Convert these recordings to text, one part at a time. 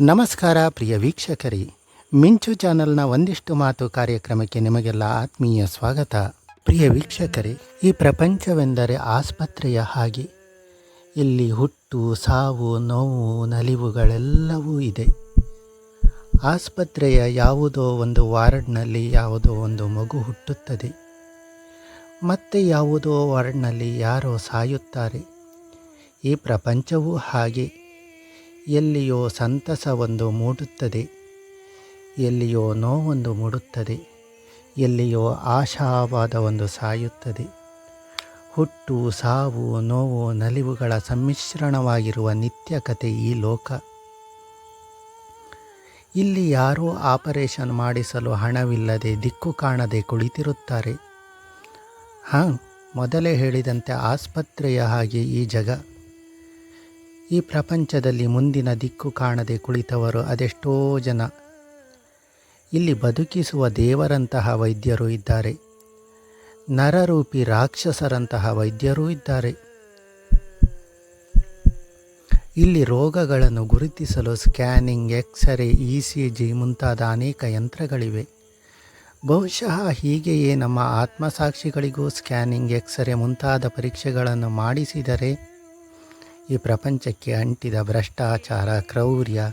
ನಮಸ್ಕಾರ ಪ್ರಿಯ ವೀಕ್ಷಕರೇ. ಮಿಂಚು ಚಾನೆಲ್ನ ಒಂದಿಷ್ಟು ಮಾತು ಕಾರ್ಯಕ್ರಮಕ್ಕೆ ನಿಮಗೆಲ್ಲ ಆತ್ಮೀಯ ಸ್ವಾಗತ. ಪ್ರಿಯ ವೀಕ್ಷಕರೇ, ಈ ಪ್ರಪಂಚವೆಂದರೆ ಆಸ್ಪತ್ರೆಯ ಹಾಗೆ. ಇಲ್ಲಿ ಹುಟ್ಟು, ಸಾವು, ನೋವು, ನಲಿವುಗಳೆಲ್ಲವೂ ಇದೆ. ಆಸ್ಪತ್ರೆಯ ಯಾವುದೋ ಒಂದು ವಾರ್ಡ್ನಲ್ಲಿ ಯಾವುದೋ ಒಂದು ಮಗು ಹುಟ್ಟುತ್ತದೆ. ಮತ್ತೆ ಯಾವುದೋ ವಾರ್ಡ್ನಲ್ಲಿ ಯಾರೋ ಸಾಯುತ್ತಾರೆ. ಈ ಪ್ರಪಂಚವೂ ಹಾಗೆ. ಎಲ್ಲಿಯೋ ಸಂತಸವೊಂದು ಮೂಡುತ್ತದೆ, ಎಲ್ಲಿಯೋ ನೋವೊಂದು ಮೂಡುತ್ತದೆ, ಎಲ್ಲಿಯೋ ಆಶಾವಾದ ಒಂದು ಸಾಯುತ್ತದೆ. ಹುಟ್ಟು, ಸಾವು, ನೋವು, ನಲಿವುಗಳ ಸಮ್ಮಿಶ್ರಣವಾಗಿರುವ ನಿತ್ಯ ಕತೆ ಈ ಲೋಕ. ಇಲ್ಲಿ ಯಾರೂ ಆಪರೇಷನ್ ಮಾಡಿಸಲು ಹಣವಿಲ್ಲದೆ ದಿಕ್ಕು ಕಾಣದೆ ಕುಳಿತಿರುತ್ತಾರೆ. ಹಾಂ, ಮೊದಲೇ ಹೇಳಿದಂತೆ ಆಸ್ಪತ್ರೆಯ ಹಾಗೆ ಈ ಜಗ. ಈ ಪ್ರಪಂಚದಲ್ಲಿ ಮುಂದಿನ ದಿಕ್ಕು ಕಾಣದೆ ಕುಳಿತವರು ಅದೆಷ್ಟೋ ಜನ. ಇಲ್ಲಿ ಬದುಕಿಸುವ ದೇವರಂತಹ ವೈದ್ಯರು ಇದ್ದಾರೆ. ನರರೂಪಿ ರಾಕ್ಷಸರಂತಹ ವೈದ್ಯರೂ ಇದ್ದಾರೆ. ಇಲ್ಲಿ ರೋಗಗಳನ್ನು ಗುರುತಿಸಲು scanning, x ray, E C G ಮುಂತಾದ ಅನೇಕ ಯಂತ್ರಗಳಿವೆ. ಬಹುಶಃ ಹೀಗೆಯೇ ನಮ್ಮ ಆತ್ಮಸಾಕ್ಷಿಗಳಿಗೂ ಸ್ಕ್ಯಾನಿಂಗ್, ಎಕ್ಸ್ರೇ ಮುಂತಾದ ಪರೀಕ್ಷೆಗಳನ್ನು ಮಾಡಿಸಿದರೆ ಈ ಪ್ರಪಂಚಕ್ಕೆ ಅಂಟಿದ ಭ್ರಷ್ಟಾಚಾರ, ಕ್ರೌರ್ಯ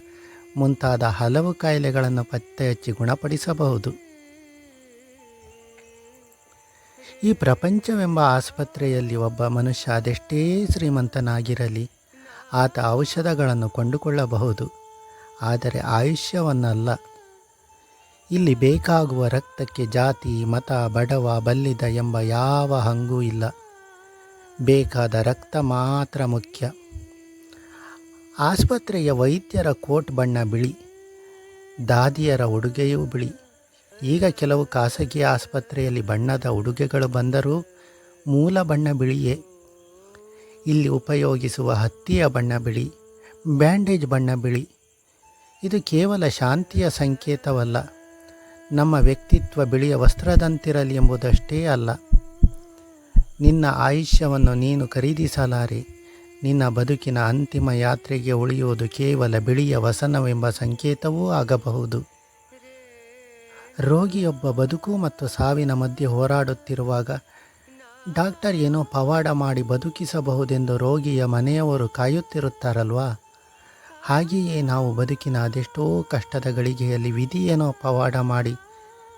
ಮುಂತಾದ ಹಲವು ಕಾಯಿಲೆಗಳನ್ನು ಪತ್ತೆ ಹಚ್ಚಿ ಗುಣಪಡಿಸಬಹುದು. ಈ ಪ್ರಪಂಚವೆಂಬ ಆಸ್ಪತ್ರೆಯಲ್ಲಿ ಒಬ್ಬ ಮನುಷ್ಯ ಅದೆಷ್ಟೇ ಶ್ರೀಮಂತನಾಗಿರಲಿ, ಆತ ಔಷಧಗಳನ್ನು ಕೊಂಡುಕೊಳ್ಳಬಹುದು, ಆದರೆ ಆಯುಷ್ಯವನ್ನಲ್ಲ. ಇಲ್ಲಿ ಬೇಕಾಗುವ ರಕ್ತಕ್ಕೆ ಜಾತಿ, ಮತ, ಬಡವ, ಬಲ್ಲಿದ ಎಂಬ ಯಾವ ಹಂಗೂ ಇಲ್ಲ. ಬೇಕಾದ ರಕ್ತ ಮಾತ್ರ ಮುಖ್ಯ. ಆಸ್ಪತ್ರೆಯ ವೈದ್ಯರ ಕೋಟ್ ಬಣ್ಣ ಬಿಳಿ, ದಾದಿಯರ ಉಡುಗೆಯೂ ಬಿಳಿ. ಈಗ ಕೆಲವು ಖಾಸಗಿ ಆಸ್ಪತ್ರೆಯಲ್ಲಿ ಬಣ್ಣದ ಉಡುಗೆಗಳು ಬಂದರೂ ಮೂಲ ಬಣ್ಣ ಬಿಳಿಯೇ. ಇಲ್ಲಿ ಉಪಯೋಗಿಸುವ ಹತ್ತಿಯ ಬಣ್ಣ ಬಿಳಿ, ಬ್ಯಾಂಡೇಜ್ ಬಣ್ಣ ಬಿಳಿ. ಇದು ಕೇವಲ ಶಾಂತಿಯ ಸಂಕೇತವಲ್ಲ, ನಮ್ಮ ವ್ಯಕ್ತಿತ್ವ ಬಿಳಿಯ ವಸ್ತ್ರದಂತಿರಲಿ ಎಂಬುದಷ್ಟೇ ಅಲ್ಲ. ನಿನ್ನ ಆಯುಷ್ಯವನ್ನು ನೀನು ಖರೀದಿಸಲಾರೆ. ನಿನ್ನ ಬದುಕಿನ ಅಂತಿಮ ಯಾತ್ರೆಗೆ ಉಳಿಯುವುದು ಕೇವಲ ಬಿಳಿಯ ವಸನವೆಂಬ ಸಂಕೇತವೂ ಆಗಬಹುದು. ರೋಗಿಯೊಬ್ಬ ಬದುಕು ಮತ್ತು ಸಾವಿನ ಮಧ್ಯೆ ಹೋರಾಡುತ್ತಿರುವಾಗ ಡಾಕ್ಟರ್ ಏನೋ ಪವಾಡ ಮಾಡಿ ಬದುಕಿಸಬಹುದೆಂದು ರೋಗಿಯ ಮನೆಯವರು ಕಾಯುತ್ತಿರುತ್ತಾರಲ್ವಾ? ಹಾಗೆಯೇ ನಾವು ಬದುಕಿನ ಅದೆಷ್ಟೋ ಕಷ್ಟದ ಗಳಿಗೆಯಲ್ಲಿ ವಿಧಿಯೇನೋ ಪವಾಡ ಮಾಡಿ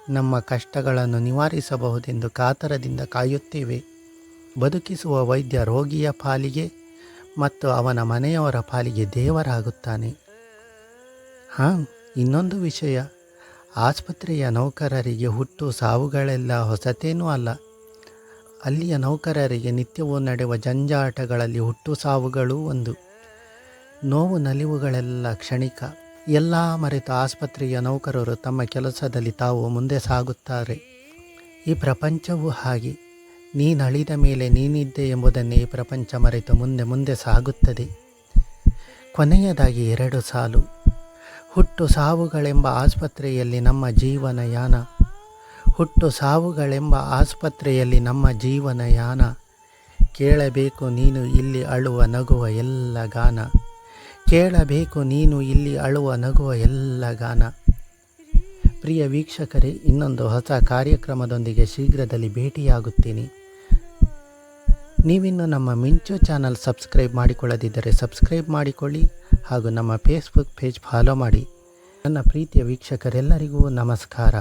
ನಮ್ಮ ಕಷ್ಟಗಳನ್ನು ನಿವಾರಿಸಬಹುದೆಂದು ಕಾತರದಿಂದ ಕಾಯುತ್ತೇವೆ. ಬದುಕಿಸುವ ವೈದ್ಯ ರೋಗಿಯ ಪಾಲಿಗೆ ಮತ್ತು ಅವನ ಮನೆಯವರ ಪಾಲಿಗೆ ದೇವರಾಗುತ್ತಾನೆ. ಹಾಂ, ಇನ್ನೊಂದು ವಿಷಯ. ಆಸ್ಪತ್ರೆಯ ನೌಕರರಿಗೆ ಹುಟ್ಟು ಸಾವುಗಳೆಲ್ಲ ಹೊಸತೇನೂ ಅಲ್ಲ. ಅಲ್ಲಿಯ ನೌಕರರಿಗೆ ನಿತ್ಯವೂ ನಡೆಯುವ ಜಂಜಾಟಗಳಲ್ಲಿ ಹುಟ್ಟು ಸಾವುಗಳೂ ಒಂದು. ನೋವು ನಲಿವುಗಳೆಲ್ಲ ಕ್ಷಣಿಕ. ಎಲ್ಲ ಮರೆತು ಆಸ್ಪತ್ರೆಯ ನೌಕರರು ತಮ್ಮ ಕೆಲಸದಲ್ಲಿ ತಾವು ಮುಂದೆ ಸಾಗುತ್ತಾರೆ. ಈ ಪ್ರಪಂಚವೂ ಹಾಗೆ. ನೀನಳಿದ ಮೇಲೆ ನೀನಿದ್ದೆ ಎಂಬುದನ್ನೇ ಪ್ರಪಂಚ ಮರೆತು ಮುಂದೆ ಮುಂದೆ ಸಾಗುತ್ತದೆ. ಕೊನೆಯದಾಗಿ ಎರಡು ಸಾಲು. ಹುಟ್ಟು ಸಾವುಗಳೆಂಬ ಆಸ್ಪತ್ರೆಯಲ್ಲಿ ನಮ್ಮ ಜೀವನ ಯಾನ. ಹುಟ್ಟು ಸಾವುಗಳೆಂಬ ಆಸ್ಪತ್ರೆಯಲ್ಲಿ ನಮ್ಮ ಜೀವನ ಯಾನ. ಕೇಳಬೇಕು ನೀನು ಇಲ್ಲಿ ಅಳುವ ನಗುವ ಎಲ್ಲ ಗಾನ. ಕೇಳಬೇಕು ನೀನು ಇಲ್ಲಿ ಅಳುವ ನಗುವ ಎಲ್ಲ ಗಾನ. ಪ್ರಿಯ ವೀಕ್ಷಕರೇ, ಇನ್ನೊಂದು ಹೊಸ ಕಾರ್ಯಕ್ರಮದೊಂದಿಗೆ ಶೀಘ್ರದಲ್ಲಿ ಭೇಟಿಯಾಗುತ್ತೀನಿ. ನೀವಿನ್ನು ನಮ್ಮ ಮಿಂಚು ಚಾನಲ್ ಸಬ್ಸ್ಕ್ರೈಬ್ ಮಾಡಿಕೊಳ್ಳದಿದ್ದರೆ ಸಬ್ಸ್ಕ್ರೈಬ್ ಮಾಡಿಕೊಳ್ಳಿ ಹಾಗೂ ನಮ್ಮ ಫೇಸ್ಬುಕ್ ಪೇಜ್ ಫಾಲೋ ಮಾಡಿ. ನನ್ನ ಪ್ರೀತಿಯ ವೀಕ್ಷಕರೆಲ್ಲರಿಗೂ ನಮಸ್ಕಾರ.